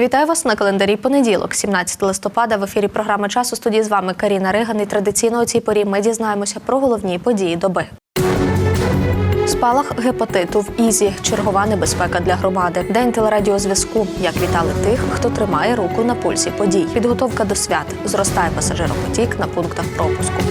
Вітаю вас на календарі понеділок, 17 листопада. В ефірі програми час у студії з вами Каріна Риган. І традиційно у цій порі ми дізнаємося про головні події доби. Спалах гепатиту в Ізі, чергова небезпека для громади. День телерадіозв'язку. Як вітали тих, хто тримає руку на пульсі подій. Підготовка до свят. Зростає пасажиропотік на пунктах пропуску.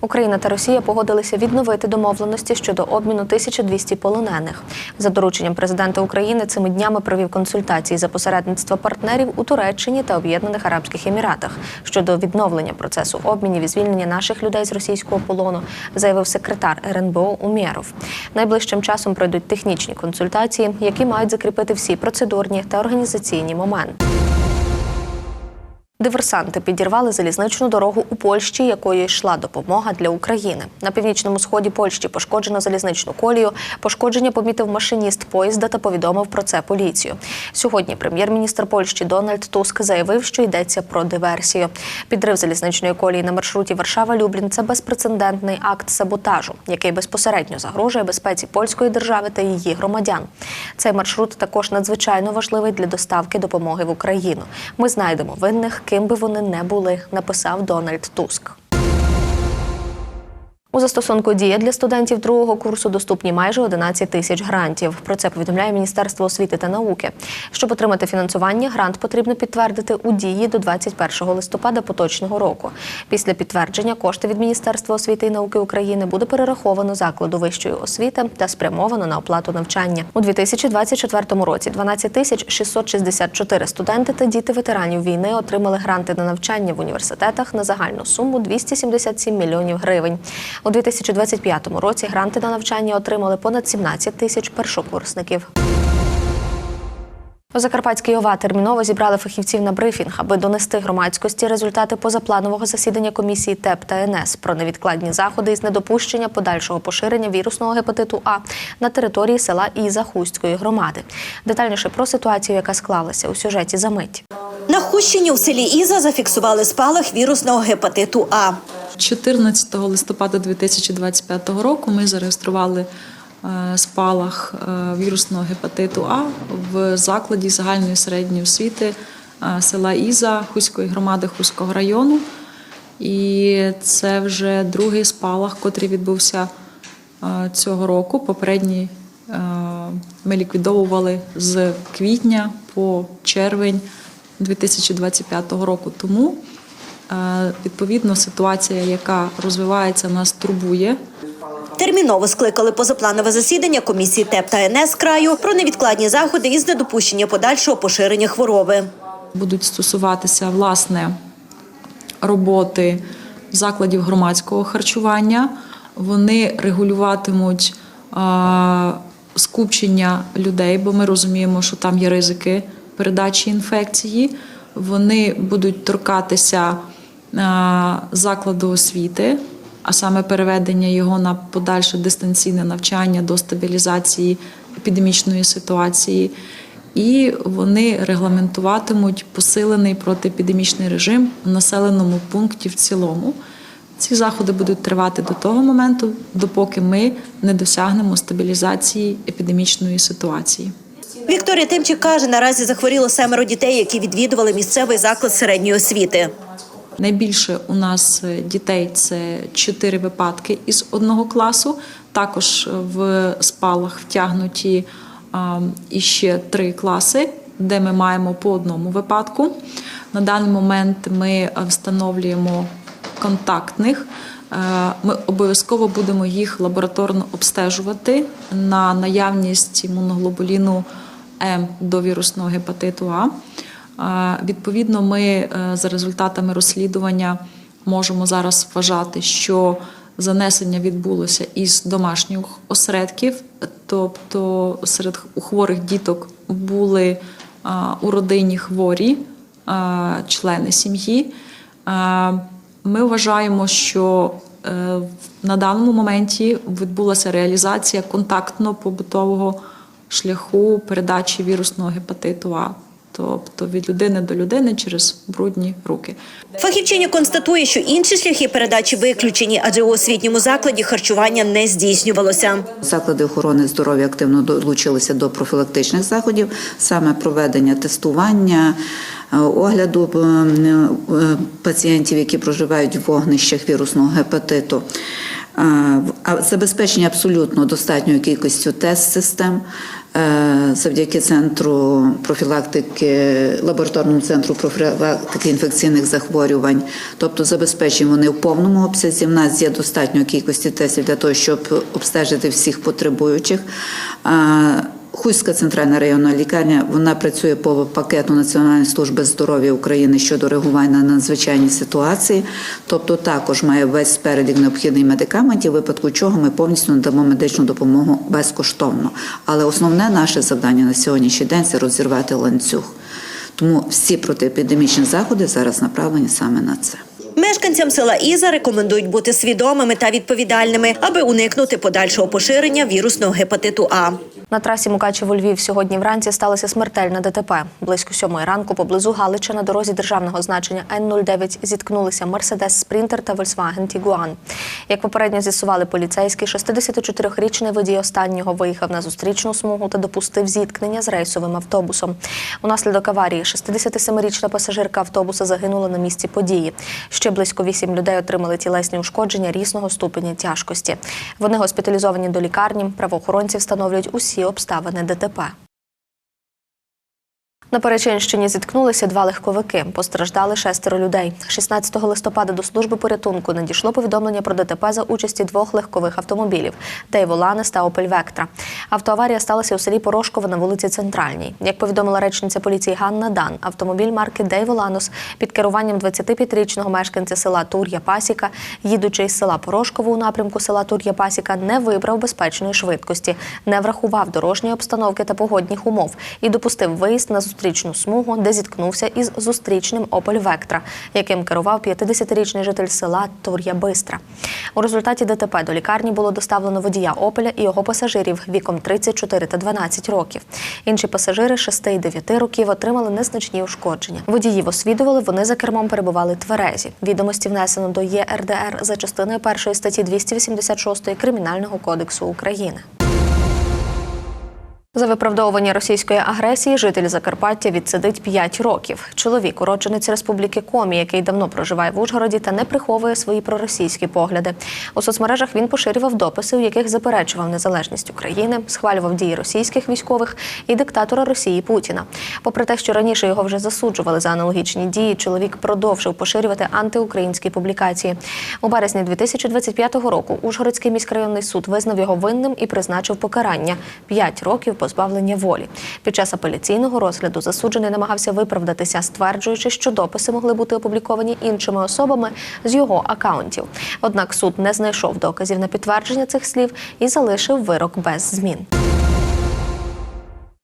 Україна та Росія погодилися відновити домовленості щодо обміну 1200 полонених. За дорученням президента України цими днями провів консультації за посередництва партнерів у Туреччині та Об'єднаних Арабських Еміратах щодо відновлення процесу обмінів і звільнення наших людей з російського полону, заявив секретар РНБО Умєров. Найближчим часом пройдуть технічні консультації, які мають закріпити всі процедурні та організаційні моменти. Диверсанти підірвали залізничну дорогу у Польщі, якою йшла допомога для України. На північному сході Польщі пошкоджено залізничну колію. Пошкодження помітив машиніст поїзда та повідомив про це поліцію. Сьогодні прем'єр-міністр Польщі Дональд Туск заявив, що йдеться про диверсію. Підрив залізничної колії на маршруті Варшава-Люблін це безпрецедентний акт саботажу, який безпосередньо загрожує безпеці польської держави та її громадян. Цей маршрут також надзвичайно важливий для доставки допомоги в Україну. Ми знайдемо винних, ким би вони не були, написав Дональд Туск. У застосунку дія для студентів другого курсу доступні майже 11 тисяч грантів. Про це повідомляє Міністерство освіти та науки. Щоб отримати фінансування, грант потрібно підтвердити у дії до 21 листопада поточного року. Після підтвердження кошти від Міністерства освіти і науки України буде перераховано закладу вищої освіти та спрямовано на оплату навчання. У 2024 році 12 тисяч 664 студенти та діти ветеранів війни отримали гранти на навчання в університетах на загальну суму 277 мільйонів гривень. У 2025 році гранти на навчання отримали понад 17 тисяч першокурсників. У Закарпатській ОВА терміново зібрали фахівців на брифінг, аби донести громадськості результати позапланового засідання комісії ТЕП та НС про невідкладні заходи із недопущення подальшого поширення вірусного гепатиту А на території села Іза Хустської громади. Детальніше про ситуацію, яка склалася у сюжеті за мить. На Хущині у селі Іза зафіксували спалах вірусного гепатиту А. 14 листопада 2025 року ми зареєстрували е, спалах е, вірусного гепатиту А в закладі загальної середньої освіти е, села Іза Хуської громади Хуського району. І це вже другий спалах, котрий відбувся цього року. Попередній ми ліквідовували з квітня по червень 2025 року. Тому Відповідно, ситуація, яка розвивається, нас турбує. Терміново скликали позапланове засідання комісії ТЕП та НС краю про невідкладні заходи із недопущення подальшого поширення хвороби. Будуть стосуватися власне роботи закладів громадського харчування. Вони регулюватимуть е, скупчення людей, бо ми розуміємо, що там є ризики передачі інфекції. Вони будуть торкатися е, закладу освіти, а саме переведення його на подальше дистанційне навчання до стабілізації епідемічної ситуації. І вони регламентуватимуть посилений протиепідемічний режим в населеному пункті в цілому. Ці заходи будуть тривати до того моменту, допоки ми не досягнемо стабілізації епідемічної ситуації. Вікторія Тимчик каже, наразі захворіло семеро дітей, які відвідували місцевий заклад середньої освіти. Найбільше у нас е, дітей це чотири випадки із одного класу. Також в спалах втягнуті іще три класи, де ми маємо по одному випадку. На даний момент ми встановлюємо контактних. Е, Ми обов'язково будемо їх лабораторно обстежувати на наявність імуноглобуліну М до вірусного гепатиту А. Відповідно, ми е, за результатами розслідування можемо зараз вважати, що занесення відбулося із домашніх осередків, тобто серед хворих діток були е, у родині хворі е, члени сім'ї. Ми вважаємо, що на даному моменті відбулася реалізація контактно-побутового шляху передачі вірусного гепатиту А. тобто від людини до людини через брудні руки. Фахівчиня констатує, що інші шляхи передачі виключені, адже у освітньому закладі харчування не здійснювалося. Заклади охорони здоров'я активно долучилися до профілактичних заходів, саме проведення тестування, е, огляду е, е, пацієнтів, які проживають в вогнищах вірусного гепатиту. Забезпечення абсолютно достатньою кількістю тест-систем завдяки центру профілактики, лабораторному центру профілактики інфекційних захворювань. Тобто забезпечуємо вони в повному обсязі. В нас є достатньо кількості тестів для того, щоб обстежити всіх потребуючих. Хуська центральна районна лікарня вона працює по пакету Національної служби здоров'я України щодо реагування на надзвичайні ситуації, тобто також має весь перелік необхідних медикаментів, в випадку чого ми повністю надамо медичну допомогу безкоштовно. Але основне наше завдання на сьогоднішній день це розірвати ланцюг. Тому всі протиепідемічні заходи зараз направлені саме на це. Мешканцям села Іза рекомендують бути свідомими та відповідальними, аби уникнути подальшого поширення вірусного гепатиту А. На трасі Мукачево-Львів сьогодні вранці сталося смертельне ДТП. Близько сьомої ранку поблизу Галича на дорозі державного значення Н-09 зіткнулися Мерседес Спрінтер та Volkswagen Тігуан. Як попередньо з'ясували поліцейські, 64-річний водій останнього виїхав на зустрічну смугу та допустив зіткнення з рейсовим автобусом. Унаслідок аварії 67-річна пасажирка автобуса загинула на місці події. Ще близько вісім людей отримали тілесні ушкодження різного ступеня тяжкості. Вони госпіталізовані до лікарні. Правоохоронці встановлюють усі обставини ДТП. На Перечинщині зіткнулися два легковики. Постраждали шестеро людей. 16 листопада до служби порятунку надійшло повідомлення про ДТП за участі двох легкових автомобілів Дейво Ланес та Опель Вектра. Автоаварія сталася у селі Порошково на вулиці Центральній. Як повідомила речниця поліції Ганна Дан, автомобіль марки Дейво Ланос під керуванням 25-річного мешканця села Тур'я Пасіка, їдучи із села Порошково у напрямку села Тур'я Пасіка, не вибрав безпечної швидкості, не врахував дорожньої обстановки та погодних умов і допустив виїзд на зустрічну смугу, де зіткнувся із зустрічним Опель Вектра, яким керував 50-річний житель села Тур'я Бистра. У результаті ДТП до лікарні було доставлено водія Опеля і його пасажирів віком 34 та 12 років. Інші пасажири 6 і 9 років отримали незначні ушкодження. Водіїв освідували, вони за кермом перебували тверезі. Відомості внесено до ЄРДР за частиною першої статті 286 Кримінального кодексу України. За виправдовування російської агресії житель Закарпаття відсидить 5 років. Чоловік, уродженець Республіки Комі, який давно проживає в Ужгороді та не приховує свої проросійські погляди. У соцмережах він поширював дописи, у яких заперечував незалежність України, схвалював дії російських військових і диктатора Росії Путіна. Попри те, що раніше його вже засуджували за аналогічні дії, чоловік продовжив поширювати антиукраїнські публікації. У березні 2025 року Ужгородський міськрайонний суд визнав його винним і призначив покарання 5 років позбавлення волі. Під час апеляційного розгляду засуджений намагався виправдатися, стверджуючи, що дописи могли бути опубліковані іншими особами з його акаунтів. Однак суд не знайшов доказів на підтвердження цих слів і залишив вирок без змін.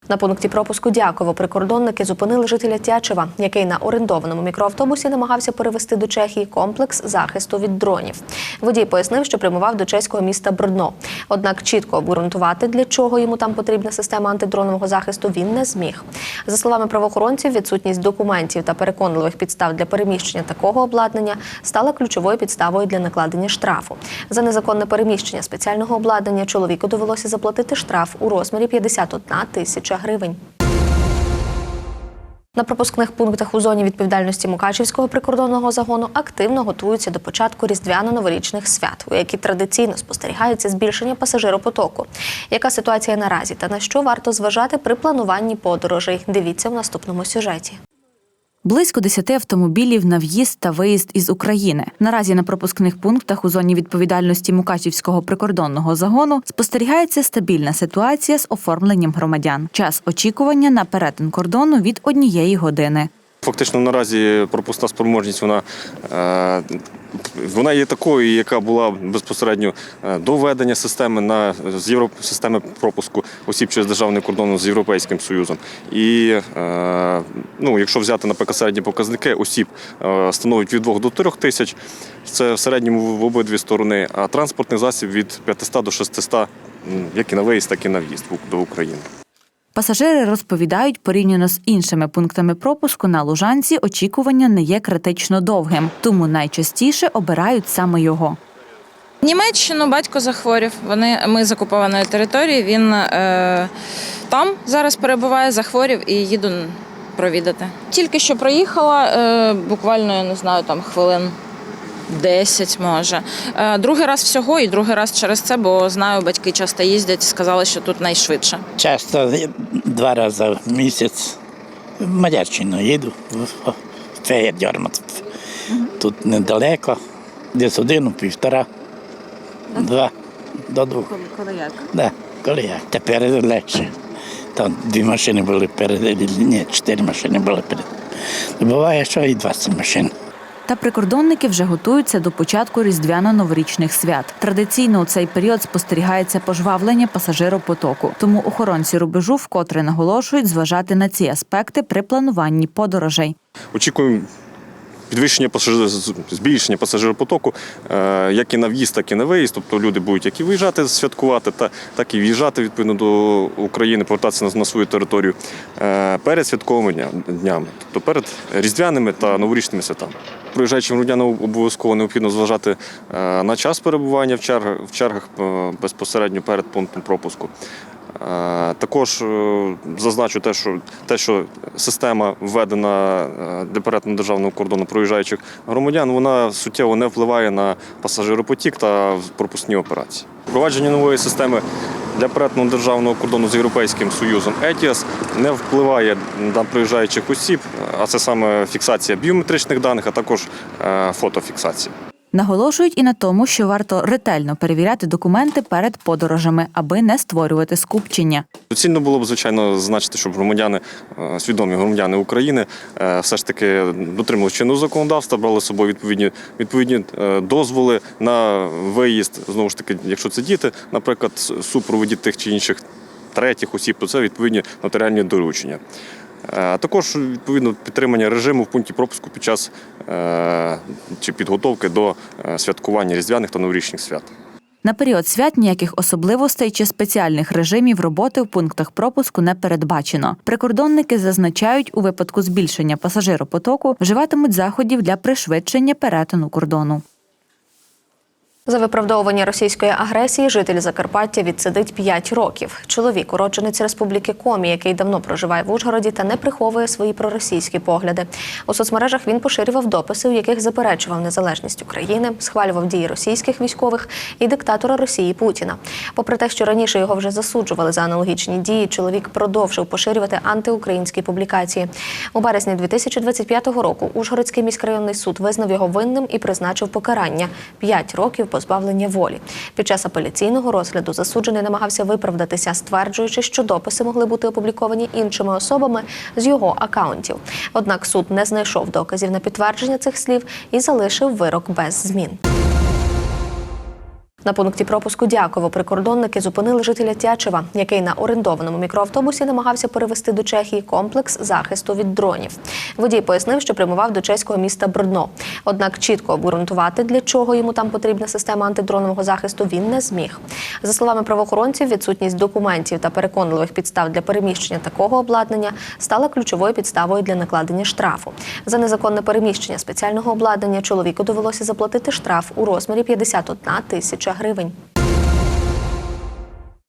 На пункті пропуску Дяково прикордонники зупинили жителя Тячева, який на орендованому мікроавтобусі намагався перевести до Чехії комплекс захисту від дронів. Водій пояснив, що прямував до чеського міста Брно. Однак чітко обґрунтувати, для чого йому там потрібна система антидронового захисту, він не зміг. За словами правоохоронців, відсутність документів та переконливих підстав для переміщення такого обладнання стала ключовою підставою для накладення штрафу. За незаконне переміщення спеціального обладнання чоловіку довелося заплатити штраф у розмірі 51 тисяча гривень. На пропускних пунктах у зоні відповідальності Мукачівського прикордонного загону активно готуються до початку різдвяно-новорічних свят, у які традиційно спостерігається збільшення пасажиропотоку. Яка ситуація наразі та на що варто зважати при плануванні подорожей? Дивіться в наступному сюжеті. Близько 10 автомобілів на в'їзд та виїзд із України. Наразі на пропускних пунктах у зоні відповідальності Мукачівського прикордонного загону спостерігається стабільна ситуація з оформленням громадян. Час очікування на перетин кордону від однієї години. Фактично наразі пропускна спроможність вона, е, вона є такою, яка була безпосереднььо е, до введення системи на з євро, системи пропуску осіб через державний кордон з Європейським Союзом. І е, ну, якщо взяти, наприклад, середні показники осіб становить від 2 до 3 тисяч, це в середньому в обидві сторони, а транспортний засіб від 500 до 600, як і на виїзд, так і на в'їзд до України. Пасажири розповідають, порівняно з іншими пунктами пропуску на Лужанці очікування не є критично довгим, тому найчастіше обирають саме його. Німеччину батько захворів. Вони ми з окупованої території. Він е, там зараз перебуває, захворів і їду провідати. Тільки що проїхала, е, буквально я не знаю, там хвилин 10 може. Е, другий раз всього і другий раз через це, бо знаю, батьки часто їздять і сказали, що тут найшвидше. Часто два рази в місяць в Мадярщину їду, в Феєрдьормат. Тут недалеко, десь годину, півтора, два до двох. Коли як? Да, коли як. Тепер легше. Там дві машини були перед, ні, чотири машини були перед. Буває, що і 20 машин. Та прикордонники вже готуються до початку різдвяно-новорічних свят. Традиційно у цей період спостерігається пожвавлення пасажиропотоку. Тому охоронці рубежу вкотре наголошують зважати на ці аспекти при плануванні подорожей. Очікуємо підвищення пасажир... збільшення пасажиропотоку, е, як і на в'їзд, так і на виїзд. Тобто люди будуть як і виїжджати святкувати, та так і в'їжджати відповідно до України, повертатися на, свою територію е, перед святковими дня- днями, тобто перед різдвяними та новорічними святами. Проїжджаючим громадянам обов'язково необхідно зважати е, на час перебування в чергах, в чергах безпосередньо перед пунктом пропуску. Е, Також е, зазначу те, що те, що система введена е, для перетину державного кордону проїжджаючих громадян, вона суттєво не впливає на пасажиропотік та пропускні операції. Впровадження нової системи для перетину державного кордону з Європейським Союзом ETIAS не впливає на проїжджаючих осіб, а це саме фіксація біометричних даних, а також фотофіксація. Наголошують і на тому, що варто ретельно перевіряти документи перед подорожами, аби не створювати скупчення. Доцільно було б, звичайно, зазначити, щоб громадяни, е, свідомі громадяни України, е, все ж таки дотримувалися чинного законодавства, брали з собою відповідні, відповідні е, дозволи на виїзд. Знову ж таки, якщо це діти, наприклад, супроводі тих чи інших третіх осіб, то це відповідні нотаріальні доручення. Е, А також відповідно підтримання режиму в пункті пропуску під час е, чи підготовки до е, святкування різдвяних та новорічних свят. На період свят ніяких особливостей чи спеціальних режимів роботи в пунктах пропуску не передбачено. Прикордонники зазначають, у випадку збільшення пасажиропотоку вживатимуть заходів для пришвидшення перетину кордону. За виправдовування російської агресії житель Закарпаття відсидить 5 років. Чоловік, уродженець Республіки Комі, який давно проживає в Ужгороді та не приховує свої проросійські погляди. У соцмережах він поширював дописи, у яких заперечував незалежність України, схвалював дії російських військових і диктатора Росії Путіна. Попри те, що раніше його вже засуджували за аналогічні дії, чоловік продовжив поширювати антиукраїнські публікації. У березні 2025 року Ужгородський міськрайонний суд визнав його винним і призначив покарання 5 років позбавлення волі. Під час апеляційного розгляду засуджений намагався виправдатися, стверджуючи, що дописи могли бути опубліковані іншими особами з його акаунтів. Однак суд не знайшов доказів на підтвердження цих слів і залишив вирок без змін. На пункті пропуску Дяково прикордонники зупинили жителя Тячева, який на орендованому мікроавтобусі намагався перевести до Чехії комплекс захисту від дронів. Водій пояснив, що прямував до чеського міста Брно. Однак чітко обґрунтувати, для чого йому там потрібна система антидронового захисту, він не зміг. За словами правоохоронців, відсутність документів та переконливих підстав для переміщення такого обладнання стала ключовою підставою для накладення штрафу. За незаконне переміщення спеціального обладнання чоловіку довелося заплатити штраф у розмірі 51 тисяча гривень.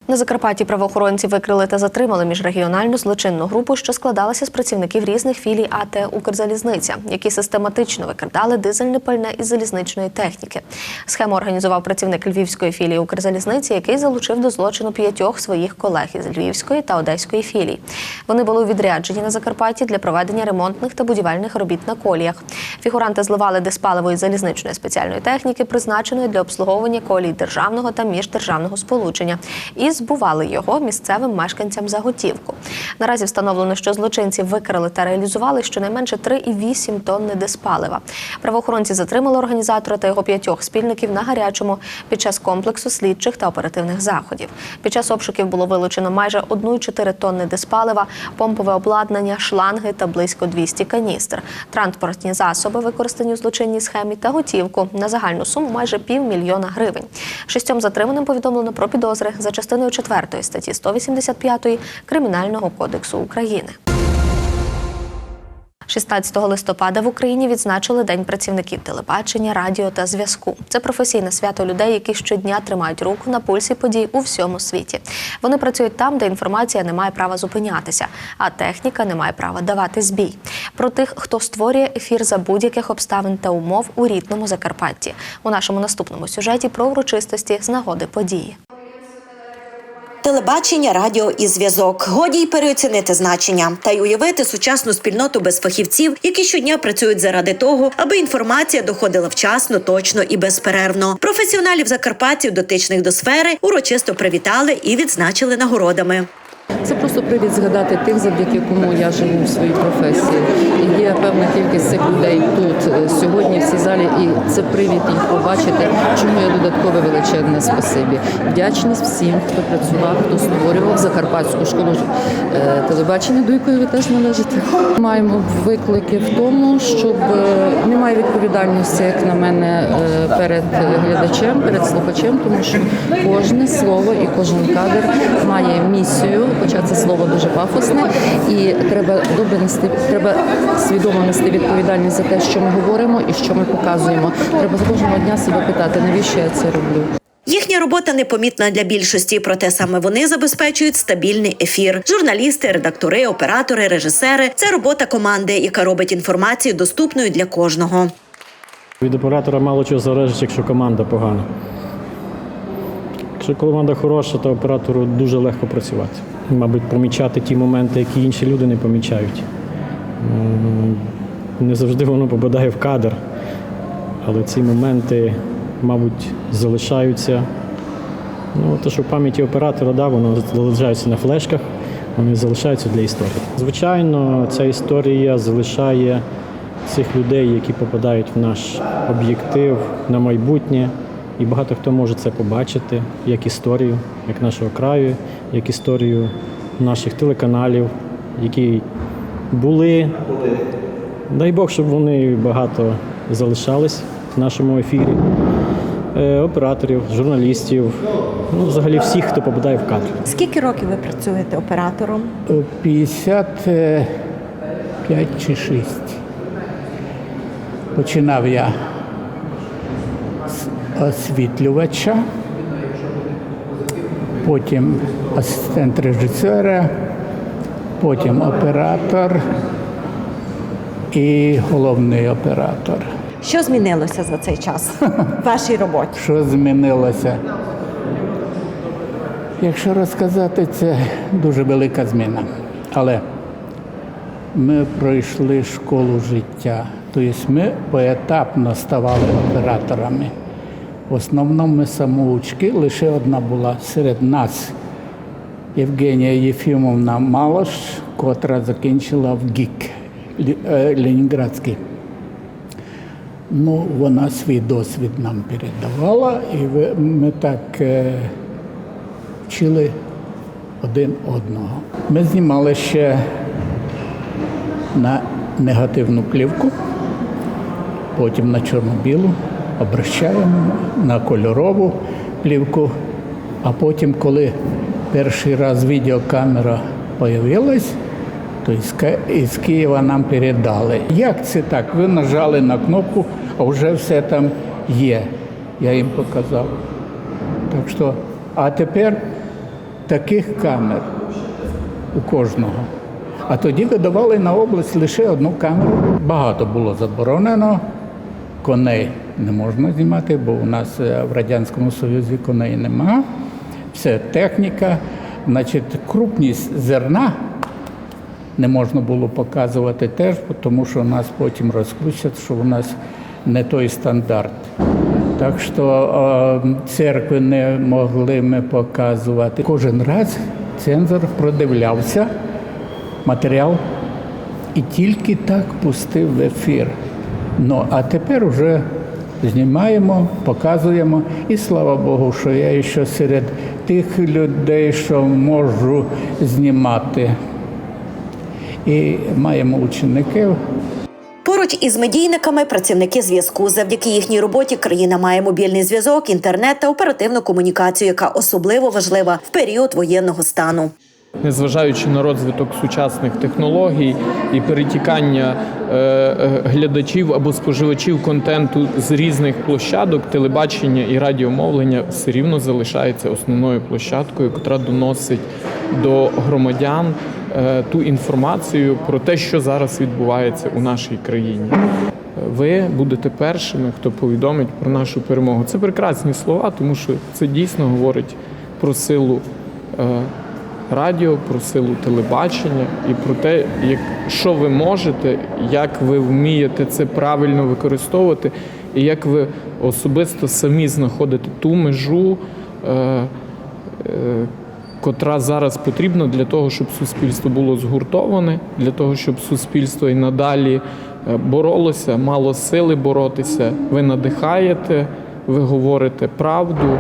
На Закарпатті правоохоронці викрили та затримали міжрегіональну злочинну групу, що складалася з працівників різних філій АТ Укрзалізниця, які систематично викрадали дизельне пальне із залізничної техніки. Схему організував працівник львівської філії Укрзалізниці, який залучив до злочину п'ятьох своїх колег із Львівської та Одеської філій. Вони були у відрядженні на Закарпатті для проведення ремонтних та будівельних робіт на коліях. Фігуранти зливали диспаливо із залізничної спеціальної техніки, призначеної для обслуговування колій державного та міждержавного сполучення, і збували його місцевим мешканцям за готівку. Наразі встановлено, що злочинці викрали та реалізували щонайменше 3,8 тонни диспалива. Правоохоронці затримали організатора та його п'ятьох спільників на гарячому під час комплексу слідчих та оперативних заходів. Під час обшуків було вилучено майже 1,4 тонни диспалива, помпове обладнання, шланги та близько 200 каністр, транспортні засоби, використані у злочинній схемі, та готівку на загальну суму майже півмільйона гривень. Шістьом затриманим повідомлено про підозри за частиною частиною 4 статті 185 Кримінального кодексу України. 16 листопада в Україні відзначили День працівників телебачення, радіо та зв'язку. Це професійне свято людей, які щодня тримають руку на пульсі подій у всьому світі. Вони працюють там, де інформація не має права зупинятися, а техніка не має права давати збій. Про тих, хто створює ефір за будь-яких обставин та умов у рідному Закарпатті. У нашому наступному сюжеті про урочистості з нагоди події. Телебачення, радіо і зв'язок. Годі й переоцінити значення та й уявити сучасну спільноту без фахівців, які щодня працюють заради того, аби інформація доходила вчасно, точно і безперервно. Професіоналів закарпатців, дотичних до сфери, урочисто привітали і відзначили нагородами. Це просто привід згадати тих, завдяки кому я живу в своїй професії. І є певна кількість цих людей тут е, сьогодні в цій залі, і це привід їх побачити. Чому я додаткове величезне спасибі. Вдячність всім, хто працював, хто створював Закарпатську школу е, телебачення, до якої ви теж належите. Маємо виклики в тому, щоб е, немає відповідальності, як на мене, перед глядачем, перед слухачем, тому що кожне слово і кожен кадр має місію, хоча це слово дуже пафосне, і треба добре нести, треба свідомо нести відповідальність за те, що ми говоримо і що ми показуємо. Треба з кожного дня себе питати, навіщо я це роблю. Їхня робота непомітна для більшості, проте саме вони забезпечують стабільний ефір. Журналісти, редактори, оператори, режисери це робота команди, яка робить інформацію доступною для кожного. Від оператора мало чого залежить, якщо команда погана. Якщо команда хороша, то оператору дуже легко працювати. Мабуть, помічати ті моменти, які інші люди не помічають. Не завжди воно попадає в кадр, але ці моменти, мабуть, залишаються. Ну, те, що в пам'яті оператора, да, воно залишається на флешках, вони залишаються для історії. Звичайно, ця історія залишає цих людей, які попадають в наш об'єктив на майбутнє. І багато хто може це побачити як історію, як нашого краю, як історію наших телеканалів, які були. Дай Бог, щоб вони багато залишались в нашому ефірі. Е, Операторів, журналістів, ну, взагалі всіх, хто попадає в кадр. Скільки років ви працюєте оператором? 55 чи 6. Починав я з освітлювача, потім асистент режисера, потім оператор і головний оператор. Що змінилося за цей час в вашій роботі? Що змінилося? Якщо розказати, це дуже велика зміна. Але ми пройшли школу життя. Тобто ми поетапно ставали операторами. В основному ми самоучки, лише одна була серед нас Євгенія Єфімовна Малош, котра закінчила в ГІК Ленінградський. Ну, вона свій досвід нам передавала, і ми так е, вчили один одного. Ми знімали ще на негативну плівку, потім на чорно-білу, обращаємо на кольорову плівку, а потім, коли перший раз відеокамера з'явилась, то із Києва нам передали. Як це так? Ви нажали на кнопку, а вже все там є. Я їм показав. Так що, а тепер таких камер у кожного. А тоді видавали на область лише одну камеру. Багато було заборонено. Коней не можна знімати, бо у нас е, в Радянському Союзі коней нема. Все техніка. Значить, крупність зерна не можна було показувати теж, тому що нас потім розкрутять, що у нас не той стандарт. Так що е, церкви не могли ми показувати. Кожен раз цензор продивлявся матеріал і тільки так пустив в ефір. Ну а тепер вже знімаємо, показуємо, і слава Богу, що я ще серед тих людей, що можу знімати. І маємо учеників. Поруч із медійниками працівники зв'язку. Завдяки їхній роботі країна має мобільний зв'язок, інтернет та оперативну комунікацію, яка особливо важлива в період воєнного стану. Незважаючи на розвиток сучасних технологій і перетікання е, е, глядачів або споживачів контенту з різних площадок, телебачення і радіомовлення все рівно залишається основною площадкою, яка доносить до громадян е, ту інформацію про те, що зараз відбувається у нашій країні. Ви будете першими, хто повідомить про нашу перемогу. Це прекрасні слова, тому що це дійсно говорить про силу. Радіо, про силу телебачення і про те, як, що ви можете, як ви вмієте це правильно використовувати, і як ви особисто самі знаходите ту межу, е, е, котра зараз потрібна для того, щоб суспільство було згуртоване, для того, щоб суспільство і надалі е, боролося, мало сили боротися. Ви надихаєте, ви говорите правду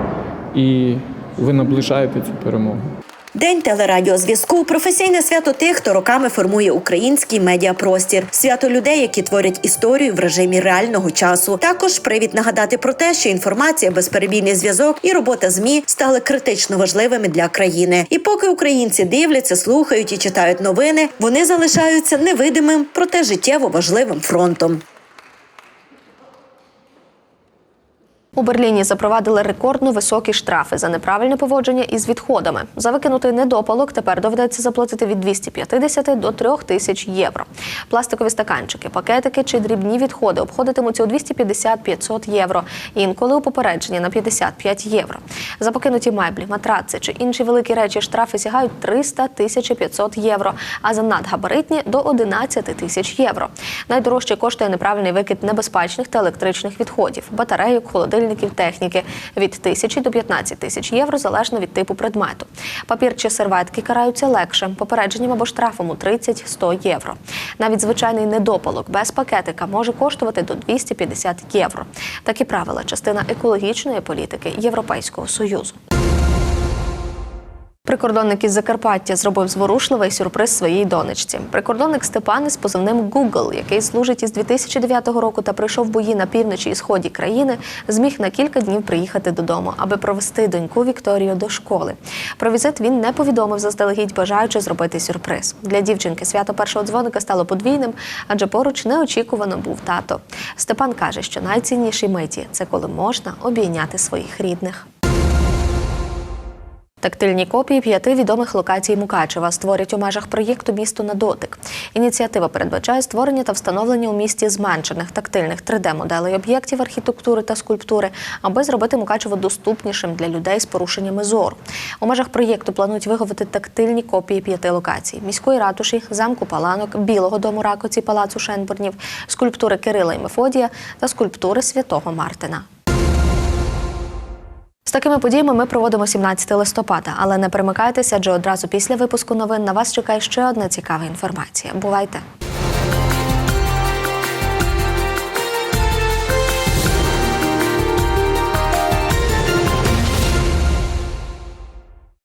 і ви наближаєте цю перемогу. День телерадіозв'язку професійне свято тих, хто роками формує український медіапростір, свято людей, які творять історію в режимі реального часу. Також привід нагадати про те, що інформація, безперебійний зв'язок і робота змі стали критично важливими для країни. І поки українці дивляться, слухають і читають новини, вони залишаються невидимим, проте життєво важливим фронтом. У Берліні запровадили рекордно високі штрафи за неправильне поводження із відходами. За викинутий недопалок тепер доведеться заплатити від 250 до 3 тисяч євро. Пластикові стаканчики, пакетики чи дрібні відходи обходитимуться у 250-500 євро. Інколи у попередження на 55 євро. За покинуті меблі, матраци чи інші великі речі штрафи сягають 300 тисяч 500 євро, а за надгабаритні до 11 тисяч євро. Найдорожче коштує неправильний викид небезпечних та електричних відходів, батарейок, холодильників, техніки від тисячі до 15 тисяч євро залежно від типу предмету. Папір чи серветки караються легше, попередженням або штрафом у 30-100 євро. Навіть звичайний недопалок без пакетика може коштувати до 250 євро. Такі правила частина екологічної політики Європейського союзу. Прикордонник із Закарпаття зробив зворушливий сюрприз своїй донечці. Прикордонник Степан із позивним Google, який служить із 2009 року та прийшов бої на півночі і сході країни, зміг на кілька днів приїхати додому, аби провести доньку Вікторію до школи. Про візит він не повідомив заздалегідь, бажаючи зробити сюрприз. Для дівчинки свято першого дзвоника стало подвійним, адже поруч неочікувано був тато. Степан каже, що найцінніші миті це коли можна обійняти своїх рідних. Тактильні копії п'яти відомих локацій Мукачева створять у межах проєкту Місто на дотик. Ініціатива передбачає створення та встановлення у місті зменшених тактильних 3D-моделей об'єктів архітектури та скульптури, аби зробити Мукачево доступнішим для людей з порушеннями зору. У межах проєкту планують виговити тактильні копії п'яти локацій: міської ратуші, замку Паланок, Білого дому Ракоці, палацу Шенбурнів, скульптури Кирила і Мефодія та скульптури святого Мартина. Такими подіями ми проводимо 17 листопада, але не перемикайтеся, адже одразу після випуску новин на вас чекає ще одна цікава інформація. Бувайте!